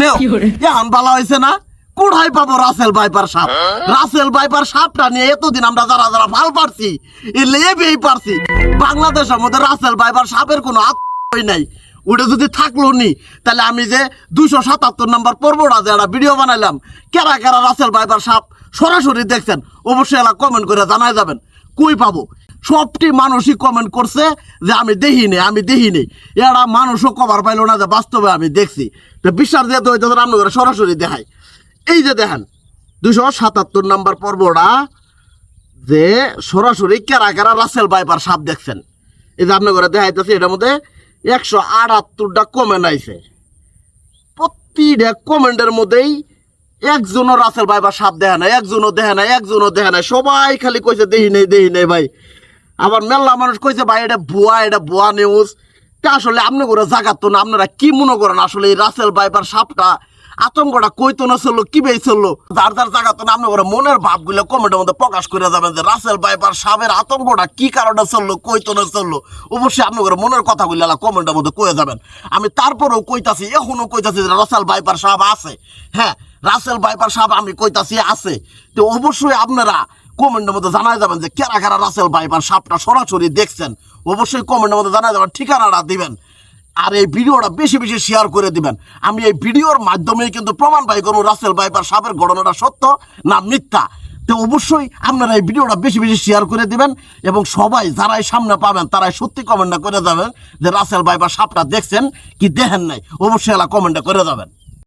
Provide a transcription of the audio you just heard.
নেও। এখন ভালো হয়েছে না? কোথায় পাবো রাসেল ভাইপার সাপ? রাসেল ভাইপার সাপটা নিয়ে এতদিন আমরা যারা যারা ভালো পারছি এ লেবেই পারছি। বাংলাদেশের মধ্যে রাসেল ভাইপার সাপের কোনো আত্মই নাই। ওটা যদি থাকল নি তাহলে আমি যে দুশো সাতাত্তর নম্বর পর্বটা যে একটা ভিডিও বানাইলাম কেরা কেরা রাসেল ভাইপার সাপ সরাসরি দেখছেন অবশ্যই এলা কমেন্ট করে জানাই যাবেন। কই পাবো? সবটি মানুষই কমেন্ট করছে যে আমি দেখিনি আমি দেখিনি এরা মানুষও কভার পাইলো না যে বাস্তবে আমি দেখছি। তো বিশ্বাস দিয়ে তো হইতে আপনাদের সরাসরি দেখাই এই যে দেখেন দুশো সাতাত্তর নাম্বার পর্বটা যে সরাসরি কেরা কেরা রাসেল বাইপার সাপ দেখছেন। এই যে ঘরে দেখাইতেছে, এটার মধ্যে একশো আটাত্তরটা কমেন্ট আইছে। প্রতিটা কমেন্টের মধ্যেই একজনও রাসেল ভাইবার সাপ দেখে না একজনও দেখে না একজনও দেখে না সবাই খালি কইছে দেহি নেই দেহি নেই ভাই। আবার মেলা মানুষ কইছে, ভাই, এটা ভুয়া এটা ভুয়া নিউজ তা আসলে আপনি করে জাগাত না, আপনারা কি মনে করেন আসলে এই রাসেল ভাইবার সাপটা আতঙ্কটা কইতো না চলল, কি বেই চলল? যার যার জাগাত না আপনি করে মনের ভাবগুলো কমেন্টের মধ্যে প্রকাশ করে যাবেন যে রাসেল ভাইবার সাপের আতঙ্কটা কি কারণে চলল কইতো না চলল? অবশ্যই আপনি করে মনের কথাগুলো কমেন্টের মধ্যে কয়ে যাবেন। আমি তারপরেও কইতাছি এখনও কইতাছি যে রাসেল ভাইপার সাপ আছে। হ্যাঁ রাসেল ভাইপার সাপ আমি কইতাছি আছে। তো অবশ্যই আপনারা কমেন্টের মধ্যে জানাই যাবেন যে, কেরা কেরা রাসেল ভাইপার সাপটা সরাসরি দেখছেন? অবশ্যই কমেন্টের মধ্যে জানাই যাবেন, ঠিকানাটা দিবেন। আর এই ভিডিওটা বেশি বেশি শেয়ার করে দিবেন। আমি এই ভিডিওর মাধ্যমে কিন্তু প্রমাণ পাই কোনো রাসেল ভাইপার সাপের ঘটনাটা সত্য না মিথ্যা। তো অবশ্যই আপনারা এই ভিডিওটা বেশি বেশি শেয়ার করে দিবেন এবং সবাই যারাই সামনে পাবেন, তারাই সত্যি কমেন্টটা করে যাবেন যে, রাসেল ভাইপার সাপটা দেখছেন কি দেখেন নাই? অবশ্যই এলা কমেন্টটা করে যাবেন।